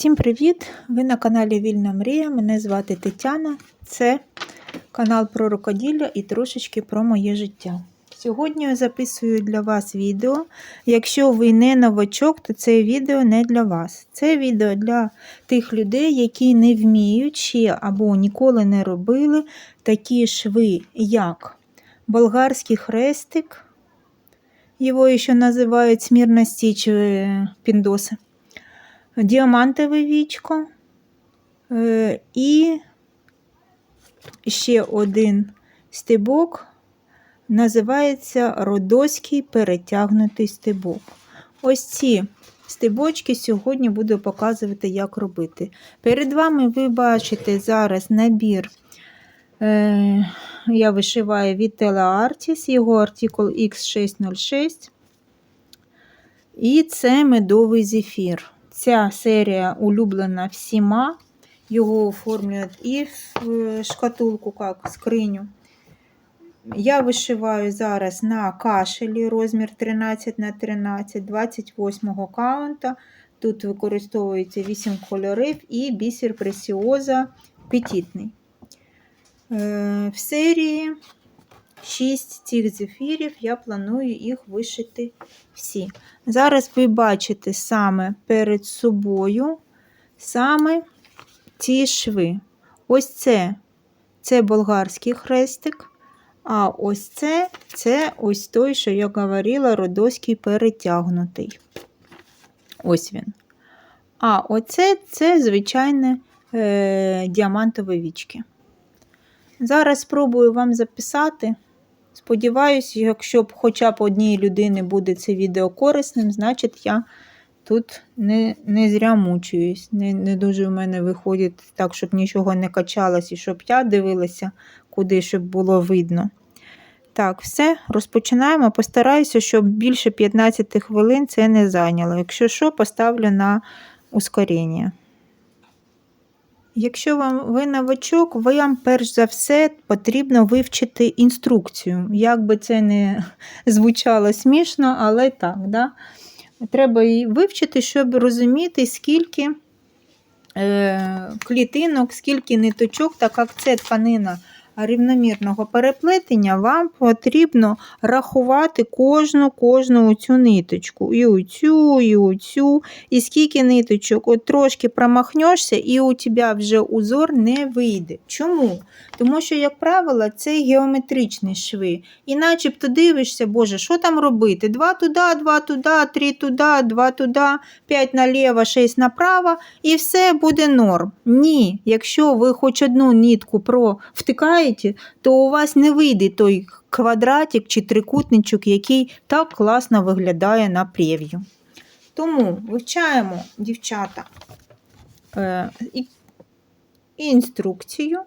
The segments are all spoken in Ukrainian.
Всім привіт! Ви на каналі Вільна Мрія. Мене звати Тетяна. Це канал про рукоділля і трошечки про моє життя. Сьогодні я записую для вас відео. Якщо ви не новачок, то це відео не для вас. Це відео для тих людей, які не вміють ще або ніколи не робили такі шви, як болгарський хрестик. Його ще називають смірна стіч піндоси діамантове вічко е, і ще один стебок називається родоський перетягнутий стебок. Ось ці стебочки сьогодні буду показувати, як робити. Перед вами ви бачите зараз набір. Е, я вишиваю від Tela його артикул X606. І це медовий зефір. Ця серія улюблена всіма. Його оформлюють і в шкатулку, як скриню. Я вишиваю зараз на кашелі розмір 13 на 13 28 каунта. Тут використовується 8 кольорів і бісер пресіоза петітний. Е, в серії 6 цих зефірів, я планую їх вишити всі. Зараз ви бачите саме перед собою саме ці шви. Ось це це болгарський хрестик. А ось це це ось той, що я говорила, родоський перетягнутий. Ось він. А оце це звичайне е, діамантові вічки. Зараз спробую вам записати. Сподіваюсь, якщо б хоча б одній людини буде це відео корисним, значить я тут не не зря мучуюсь. Не не дуже в мене виходить так, щоб нічого не качалось і щоб я дивилася, куди щоб було видно. Так, все, розпочинаємо. Постараюся, щоб більше 15 хвилин це не зайняло. Якщо що, поставлю на ускорення. Якщо вам ви новачок, вам перш за все потрібно вивчити інструкцію. Як би це не звучало смішно, але так. Да? Треба її вивчити, щоб розуміти, скільки е, клітинок, скільки ниточок, так як це тканина рівномірного переплетення, вам потрібно рахувати кожну кожну цю ниточку. І оцю, і оцю, і скільки ниточок. От трошки промахнешся, і у тебе вже узор не вийде. Чому? Тому що, як правило, це геометричні шви. І начебто дивишся, Боже, що там робити? Два туди, два туди, три туди, два туди, п'ять наліво, шість направо, і все буде норм. Ні, якщо ви хоч одну нитку провтикаєте, вивчаєте, то у вас не вийде той квадратик чи трикутничок, який так класно виглядає на прев'ю. Тому вивчаємо, дівчата, е, інструкцію.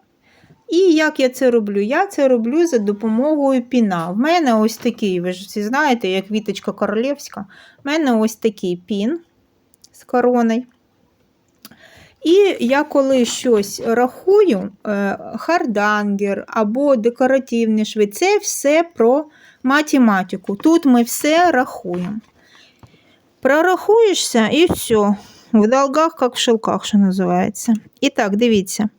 І як я це роблю? Я це роблю за допомогою піна. В мене ось такий, ви ж всі знаєте, як віточка королівська. В мене ось такий пін з короною. І я коли щось рахую, е, хардангер або декоративний шви, це все про математику. Тут ми все рахуємо. Прорахуєшся і все. В долгах, як в шелках, що називається. І так, дивіться.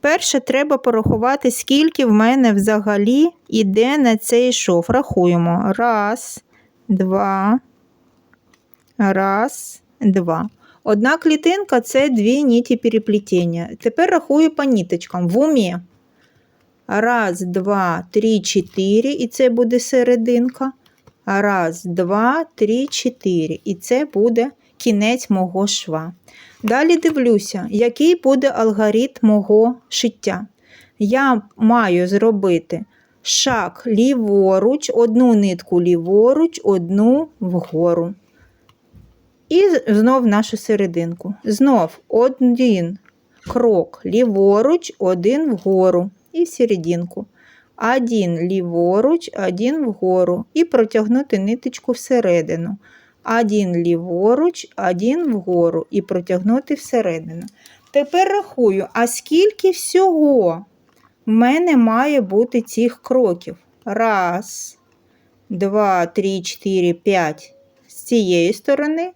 Перше, треба порахувати, скільки в мене взагалі йде на цей шов. Рахуємо. Раз, два, раз, два. Одна клітинка це дві ніті переплетіння. Тепер рахую по ніточкам в умі. Раз, два, три, чотири. І це буде серединка. Раз, два, три, чотири. І це буде кінець мого шва. Далі дивлюся, який буде алгоритм мого шиття. Я маю зробити шаг ліворуч, одну нитку ліворуч, одну вгору. І знов нашу серединку. Знов один крок ліворуч, один вгору. І серединку. Один ліворуч, один вгору. І протягнути ниточку всередину. Один ліворуч, один вгору. І протягнути всередину. Тепер рахую, а скільки всього в мене має бути цих кроків? Раз, два, три, чотири, п'ять з цієї сторони.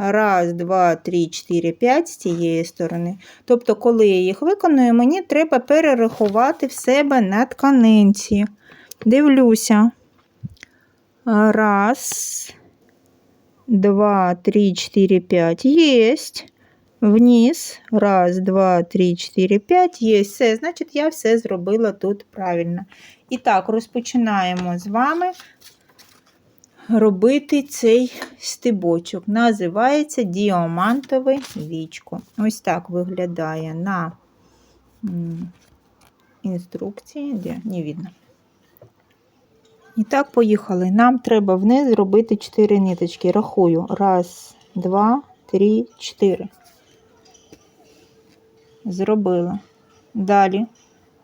Раз, два, три, чотири, п'ять з цієї сторони. Тобто, коли я їх виконую, мені треба перерахувати в себе на тканинці. Дивлюся. Раз, два, три, чотири, п'ять. Єсть. Вниз. Раз, два, три, чотири, п'ять. Є. Все. Значить, я все зробила тут правильно. І так, розпочинаємо з вами робити цей стебочок. Називається діамантове вічко. Ось так виглядає на інструкції, де не видно. І так, поїхали. Нам треба вниз зробити 4 ниточки. Рахую. Раз, два, три, чотири. Зробила. Далі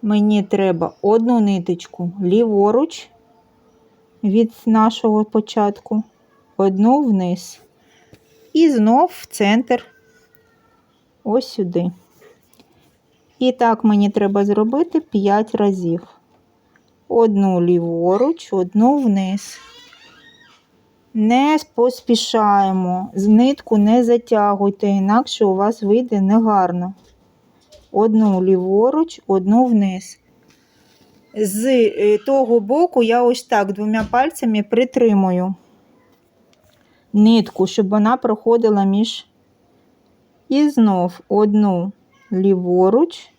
мені треба одну ниточку ліворуч від нашого початку, одну вниз. І знов в центр ось сюди. І так мені треба зробити 5 разів. Одну ліворуч, одну вниз. Не поспішаємо, з нитку не затягуйте, інакше у вас вийде негарно. Одну ліворуч, одну вниз. З е, того боку я ось так двома пальцями притримую нитку, щоб вона проходила між. І знов одну ліворуч,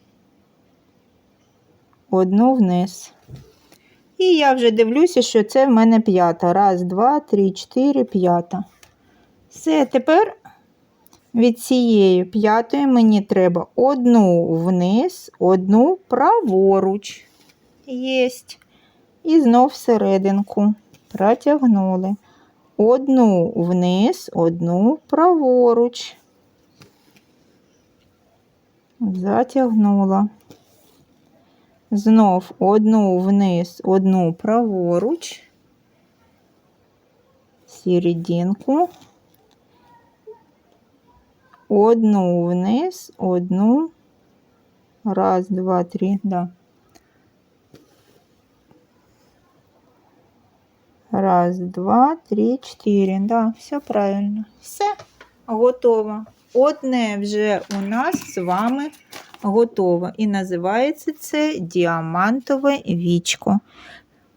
одну вниз. І я вже дивлюся, що це в мене п'ята. Раз, два, три, чотири, п'ята. Все, тепер від цієї п'ятої мені треба одну вниз, одну праворуч. Єсть. І знов всерединку. Протягнули. Одну вниз, одну праворуч. Затягнула. Знов одну вниз, одну праворуч, серединку, одну вниз, одну, раз, два, три, да. Раз, два, три, чотири. Да, все правильно. Все готово. Одне вже у нас з вами готово. І називається це діамантове вічко.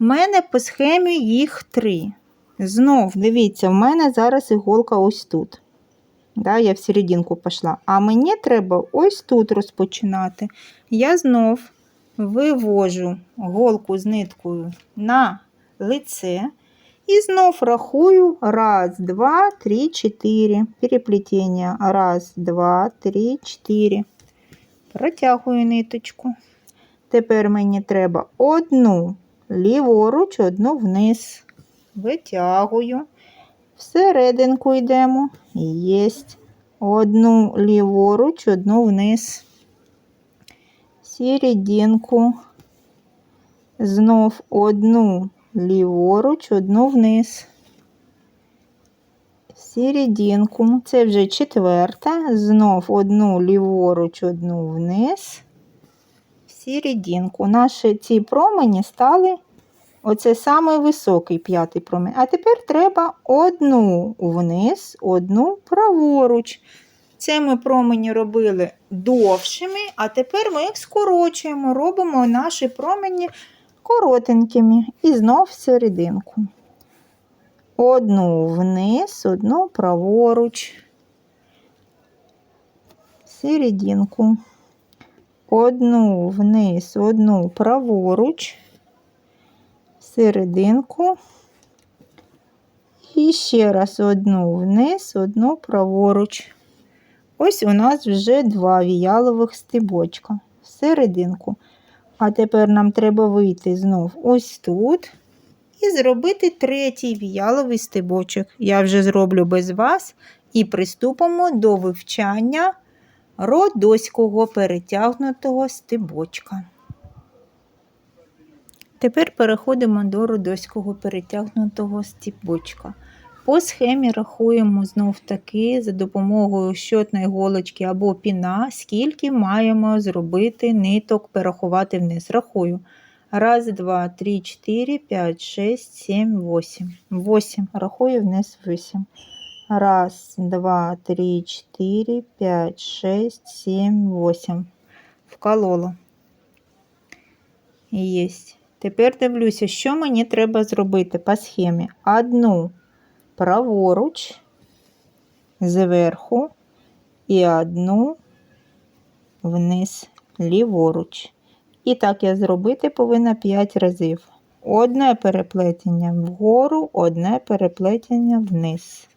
У мене по схемі їх три. Знов, дивіться, в мене зараз іголка ось тут. Да, Я в серединку пішла. А мені треба ось тут розпочинати. Я знов вивожу голку з ниткою на лице. І знов рахую раз, два, три, чотири. Переплетення. Раз, два, три, чотири. Протягую ниточку. Тепер мені треба одну ліворуч, одну вниз. Витягую. Всерединку йдемо. Єсть. Одну ліворуч, одну вниз. Серединку. Знов одну ліворуч, одну вниз. Серединку. Це вже четверта. Знов одну ліворуч, одну вниз. Серединку. Наші ці промені стали. Оце самий високий п'ятий промінь. А тепер треба одну вниз, одну праворуч. Це ми промені робили довшими, а тепер ми їх скорочуємо, робимо наші промені коротенькими і знов в серединку. Одну вниз, одну праворуч, серединку, одну вниз, одну праворуч, серединку. І ще раз одну вниз, одну праворуч. Ось у нас вже два віялових стебочка серединку. А тепер нам треба вийти знов ось тут і зробити третій віяловий стебочок. Я вже зроблю без вас і приступимо до вивчання родоського перетягнутого стебочка. Тепер переходимо до родоського перетягнутого стебочка. По схемі рахуємо знов таки за допомогою щотної голочки або піна, скільки маємо зробити ниток, перерахувати вниз. Рахую. Раз, два, три, чотири, п'ять, шесть, сім, восім. Восім. Рахую вниз вісім. Раз, два, три, четыре, пять, шесть, семь, восемь. Вколола. Єсть. Тепер дивлюся, що мені треба зробити по схемі. Одну праворуч, зверху, і одну вниз ліворуч. І так я зробити повинна 5 разів. Одне переплетення вгору, одне переплетення вниз.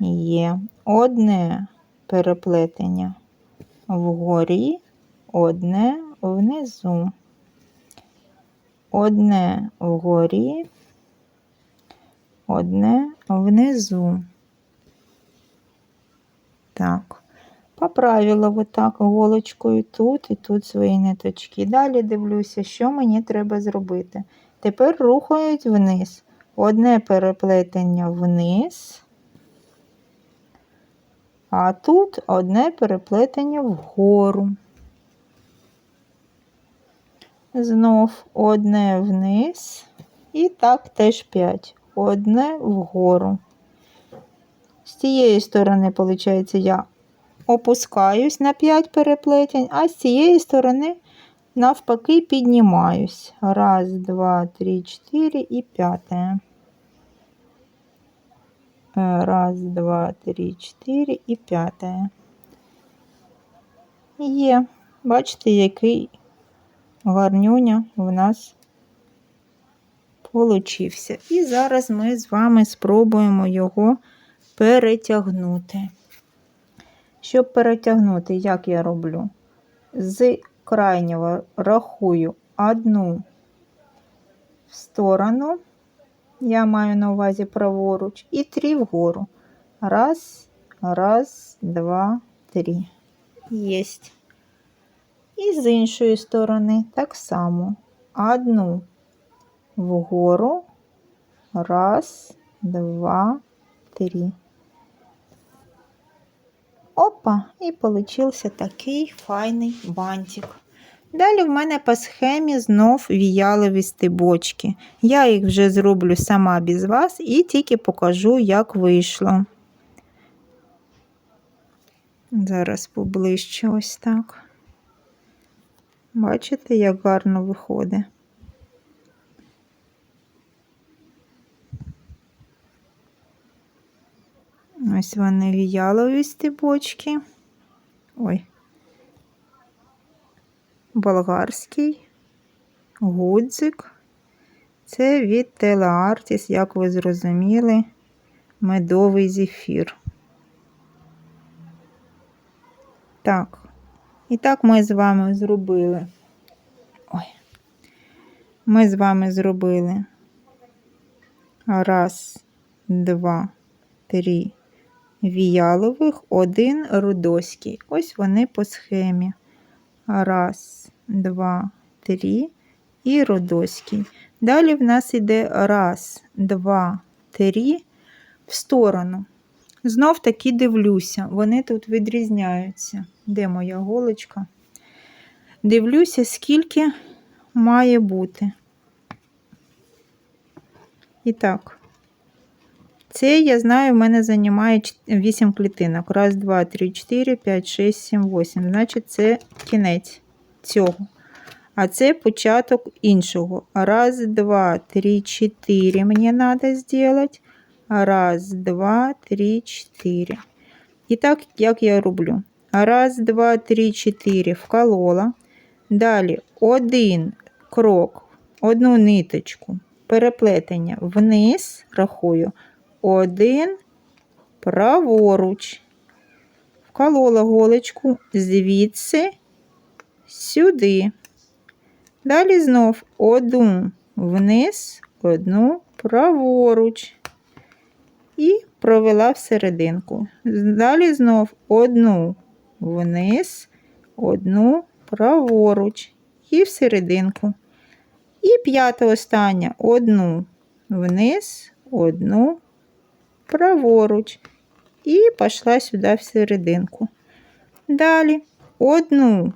Є одне переплетення вгорі, одне внизу. Одне вгорі, одне внизу. Так. Поправила вот так голочкою тут і тут свої ниточки. Далі дивлюся, що мені треба зробити. Тепер рухають вниз. Одне переплетення вниз, а тут одне переплетення вгору. Знов одне вниз. І так теж 5. Одне вгору. З цієї сторони, виходить, я опускаюсь на 5 переплетень, а з цієї сторони, навпаки, піднімаюсь. Раз, два, три, чотири і п'яте. Раз, два, три, чотири і п'яте. Є. Бачите, який гарнюня в нас получився. І зараз ми з вами спробуємо його перетягнути. Щоб перетягнути, як я роблю, з крайнього рахую одну в сторону, я маю на увазі праворуч, і три вгору. Раз, раз, два, три. Єсть. І з іншої сторони так само. Одну вгору. Раз, два, три. Опа, і получився такий файний бантик. Далі в мене по схемі знов віялові стебочки. Я їх вже зроблю сама без вас і тільки покажу, як вийшло. Зараз поближче ось так. Бачите, як гарно виходить. Ось вони віялові стебочки. Ой, болгарський, гудзик. Це від Телеартіс, як ви зрозуміли, медовий зефір. Так, і так ми з вами зробили. Ой, ми з вами зробили раз, два, три віялових, один рудоський. Ось вони по схемі. Раз, два, три і рудоський. Далі в нас йде раз, два, три в сторону. Знов таки дивлюся, вони тут відрізняються. Де моя голочка? Дивлюся, скільки має бути. І так, це, я знаю, в мене займає 8 клітинок. Раз, два, три, 4, 5, 6, 7, 8. Значить, це кінець цього. А це початок іншого. Раз, два, три, 4 мені треба зробити. Раз, два, три, 4. І так, як я роблю. Раз, два, три, 4 вколола. Далі один крок, одну ниточку, переплетення вниз, рахую один праворуч. Вколола голочку звідси сюди. Далі знов одну вниз, одну праворуч. І провела всерединку. Далі знов одну вниз, одну праворуч і всерединку. І п'ята остання одну вниз, одну праворуч і пішла сюди в серединку. Далі одну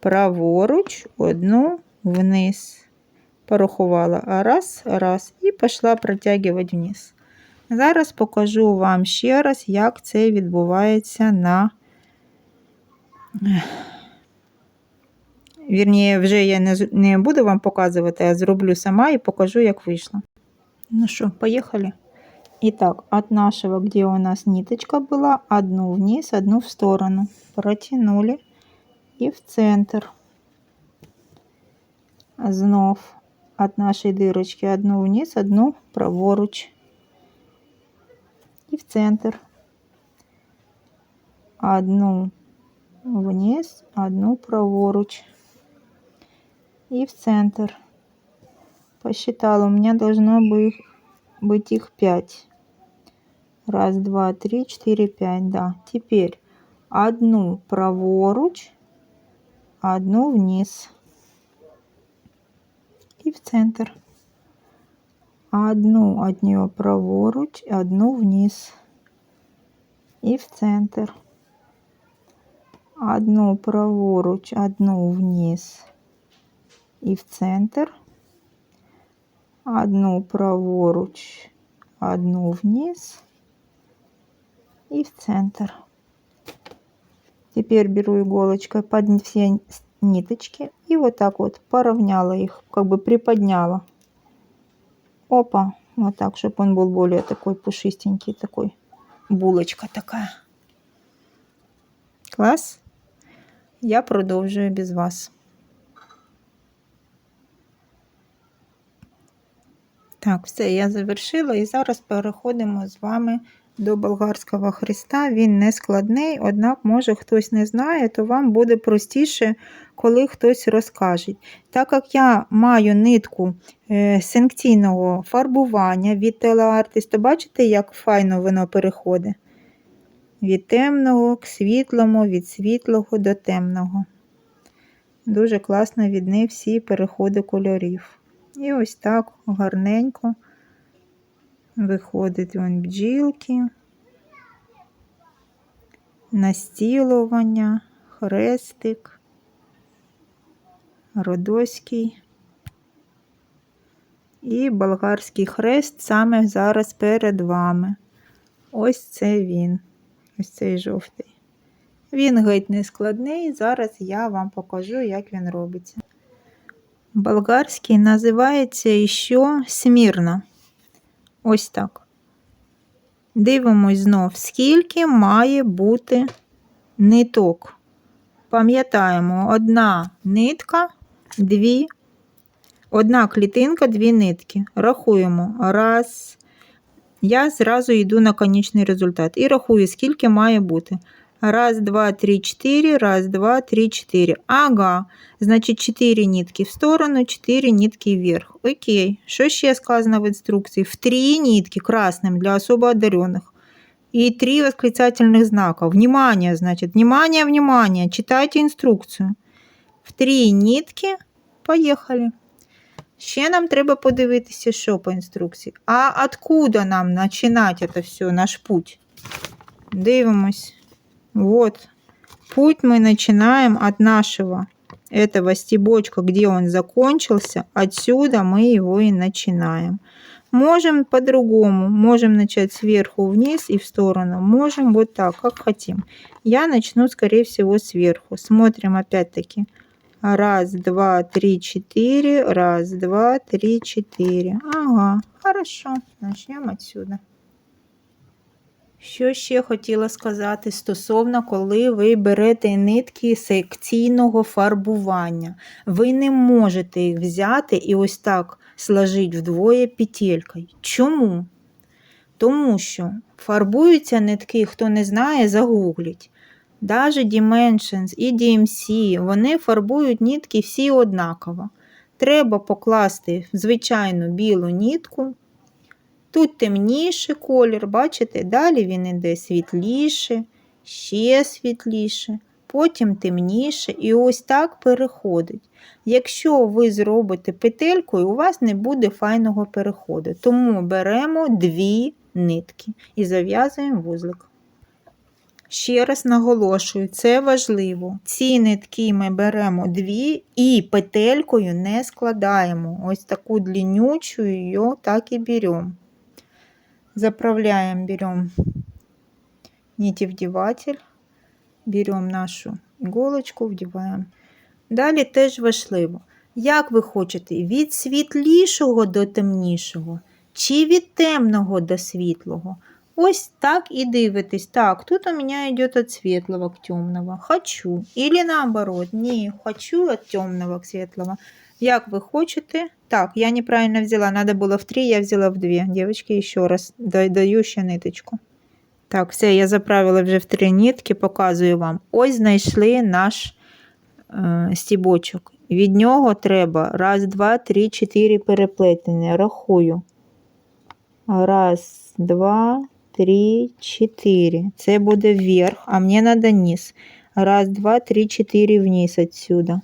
праворуч, одну вниз. Порахувала раз, раз, і пішла протягувати вниз. Зараз покажу вам ще раз, як це відбувається на. Вірніше, вже я не, не буду вам показувати, а зроблю сама і покажу, як вийшло. Ну что, поехали. Итак, от нашего, где у нас ниточка была, одну вниз, одну в сторону. Протянули и в центр. Знов от нашей дырочки одну вниз, одну праворуч. И в центр. Одну вниз, одну праворуч. И в центр. Посчитала, у меня должно быть, быть их 5. Раз, два, три, четыре, пять, да. Теперь одну праворуч, одну вниз. И в центр. Одну от нее праворуч, одну вниз. И в центр. Одну праворуч, одну вниз. И в центр одну праворуч, одну вниз и в центр. Теперь беру иголочкой под все ниточки и вот так вот поровняла их, как бы приподняла. Опа, вот так, чтобы он был более такой пушистенький, такой булочка такая. Класс. Я продовжую без вас. Так, все, я завершила і зараз переходимо з вами до болгарського хреста. Він не складний, однак, може хтось не знає, то вам буде простіше, коли хтось розкаже. Так як я маю нитку е, санкційного фарбування від Телеартис, то бачите, як файно воно переходить? Від темного к світлому, від світлого до темного. Дуже класно від них всі переходи кольорів. І ось так гарненько виходить вон бджілки, настілування, хрестик, родоський і болгарський хрест саме зараз перед вами. Ось це він, ось цей жовтий. Він геть не складний, зараз я вам покажу, як він робиться. Болгарський називається ще смірна. Ось так. Дивимось знов, скільки має бути ниток. Пам'ятаємо, одна нитка, дві, одна клітинка, дві нитки. Рахуємо. Раз. Я зразу йду на конічний результат. І рахую, скільки має бути. Раз, два, три, четыре. Раз, два, три, четыре. Ага. Значить, 4 нитки в сторону, 4 нитки вверх. Окей. Що ще сказано в інструкції? В 3 нитки красным для особо одаренных. И 3 восклицательных знака. Внимание, значит. Внимание, внимание. Читайте інструкцію. В 3 нитки. Поїхали. Ще нам треба подивитися, що по інструкції. А откуда нам починати це все, наш путь? Дивимось. Вот. Путь мы начинаем от нашего этого стебочка, где он закончился. Отсюда мы его и начинаем. Можем по-другому. Можем начать сверху вниз и в сторону. Можем вот так, как хотим. Я начну, скорее всего, сверху. Смотрим опять-таки. Раз, два, три, четыре. Раз, два, три, четыре. Ага, хорошо. Начнем отсюда. Що ще хотіла сказати стосовно, коли ви берете нитки секційного фарбування. Ви не можете їх взяти і ось так сложити вдвоє петелькою. Чому? Тому що фарбуються нитки, хто не знає, загугліть. Даже Dimensions і DMC, вони фарбують нитки всі однаково. Треба покласти звичайну білу нитку. Тут темніший колір, бачите, далі він іде світліше, ще світліше, потім темніше, і ось так переходить. Якщо ви зробите петелькою, у вас не буде файного переходу. Тому беремо дві нитки і зав'язуємо вузлик. Ще раз наголошую, це важливо. Ці нитки ми беремо дві і петелькою не складаємо. Ось таку длиннючу її так і беремо. Заправляем, берем нитевдіватель, берем нашу іголочку, вдіваємо. Далі теж важливо, як ви хочете, від світлішого до темнішого, чи від темного до світлого. Ось так і дивитесь. Так, тут у меня идет от светлого к темного. Хочу. Или наоборот. Ні, хочу от темного к светлого. Як ви хочете. Так, я неправильно взяла. Надо было в три, я взяла в дві. Девочки, еще раз додаю ще ниточку. Так, все, я заправила вже в три нитки, показую вам. Ось знайшли наш е, стібочок. Від нього треба раз, два, три, чотири переплетення. Рахую. Раз, два, три, чотири. Це буде вверх, а мені треба низ. Раз, два, три, чотири вниз отсюда.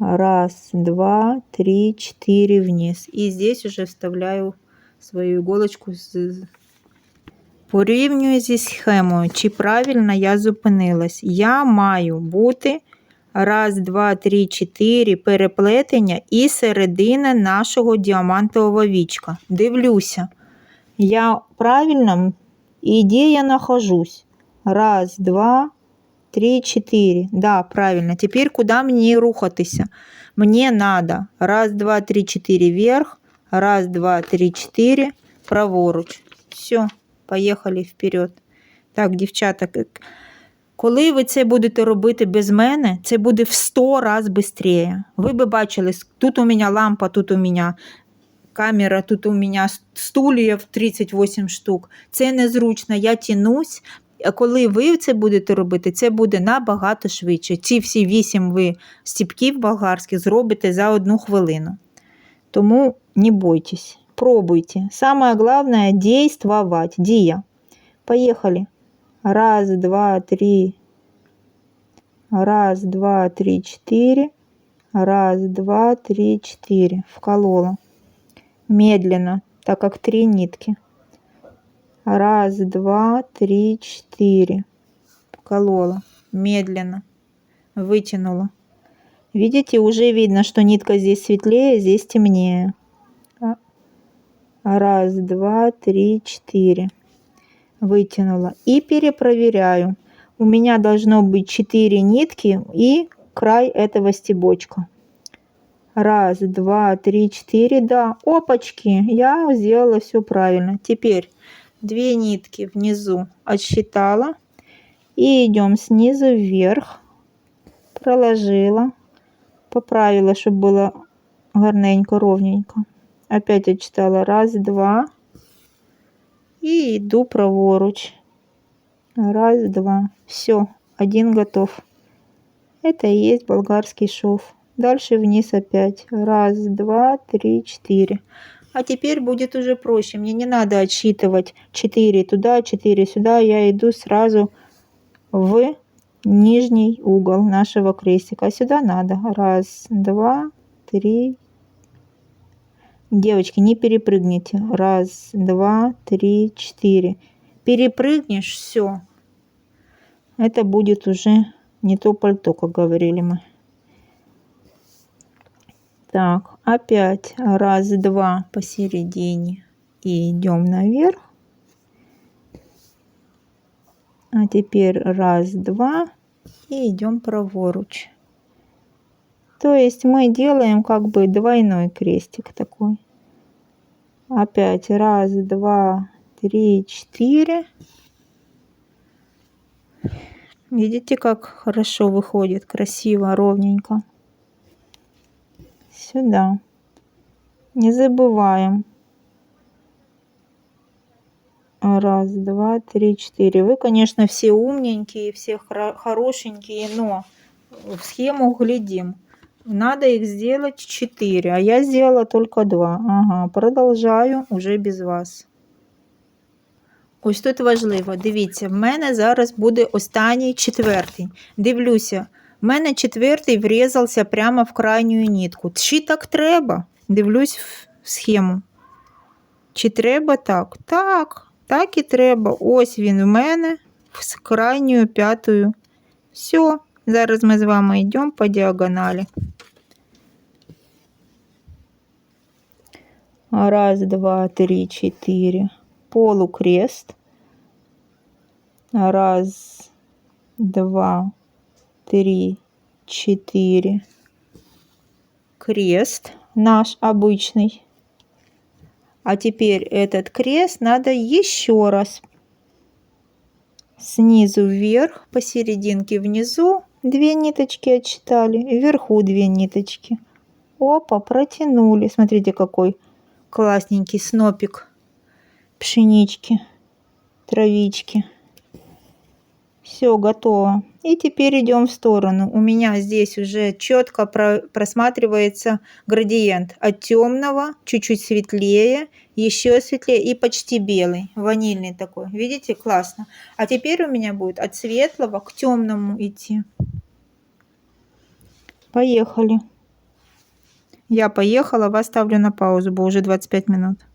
Раз, два, три, четыре вниз. И здесь уже вставляю свою иголочку. Порівнюю зі схемою, чи правильно я зупинилась. Я маю бути раз, два, три, чотири переплетення і середина нашого діамантового вічка. Дивлюся. Я правильно, і де я нахожусь? Раз, два, три, четыре. Да, правильно. Теперь куда мне рухатися? Мне надо раз, два, три, четыре вверх, раз, два, три, четыре праворуч. Все, поїхали вперед. Так, дівчата, к- коли ви це будете робити без мене, це буде в 100 разів швидше. Ви би бачили, с- тут у мене лампа, тут у мене камера, тут у мене стульів 38 штук. Це незручно, я тянусь. а коли ви це будете робити, це буде набагато швидше. Ці всі вісім ви стіпків болгарських зробите за одну хвилину. Тому не бойтесь, пробуйте. Самое главное – действовать. Дия. Поехали. Раз, два, три. Раз, два, три, четыре. Раз, два, три, четыре. Вколола. Медленно, так как три нитки. Раз, два, три, четыре. Вколола. Медленно. Вытянула. Видите, уже видно, что нитка здесь светлее, здесь темнее. А- Раз, два, три, четыре. Вытянула. И перепроверяю. У меня должно быть 4 нитки и край этого стебочка. Раз, два, три, четыре. Да, опачки, я сделала все правильно. Теперь две нитки внизу отсчитала. И идем снизу вверх. Проложила. Поправила, чтобы было гарненько, ровненько. Опять отчитала. Раз, два. И иду праворуч. Раз, два. Все, один готов. Это и есть болгарский шов. Дальше вниз опять. Раз, два, три, четыре. А теперь будет уже проще. Мне не надо отсчитывать 4 туда, 4 сюда. Я иду сразу в нижний угол нашего крестика. А сюда надо. Раз, два, три. Девочки, не перепрыгните. Раз, два, три, четыре. Перепрыгнешь, все. Это будет уже не то пальто, как говорили мы. Так, опять раз, два посередине и идем наверх. А теперь раз, два и идем праворуч. То есть мы делаем как бы двойной крестик такой. Опять раз, два, три, четыре. Видите, как хорошо выходит, красиво, ровненько. Сюда. Не забываем. Раз, два, три, четыре. Вы, конечно, все умненькие, все хоро- хорошенькие, но в схему глядим. Надо их сделать 4, а я сделала только 2. Ага, продовжаю уже без вас. Ось тут важливо, дивіться, в мене зараз буде останній четвертий. Дивлюся, в мене четвертий врізався прямо в крайню нитку. Чи так треба? Дивлюсь в схему. Чи треба так? Так, так і треба. Ось він в мене з крайньою п'ятою. Все, зараз ми з вами йдемо по діагоналі. Раз, два, три, четыре. Полукрест. Раз, два, три, четыре. Крест наш обычный. А теперь этот крест надо еще раз снизу вверх, посерединке внизу две ниточки отчитали, вверху две ниточки. Опа, протянули. Смотрите, какой классненький снопик пшенички, травички. Все готово. И теперь идем в сторону. У меня здесь уже четко про просматривается градиент от темного, чуть-чуть светлее, еще светлее и почти белый, ванильный такой. Видите, классно. А теперь у меня будет от светлого к темному идти. Поехали. Я поехала, вас ставлю на паузу, бо уже 25 минут.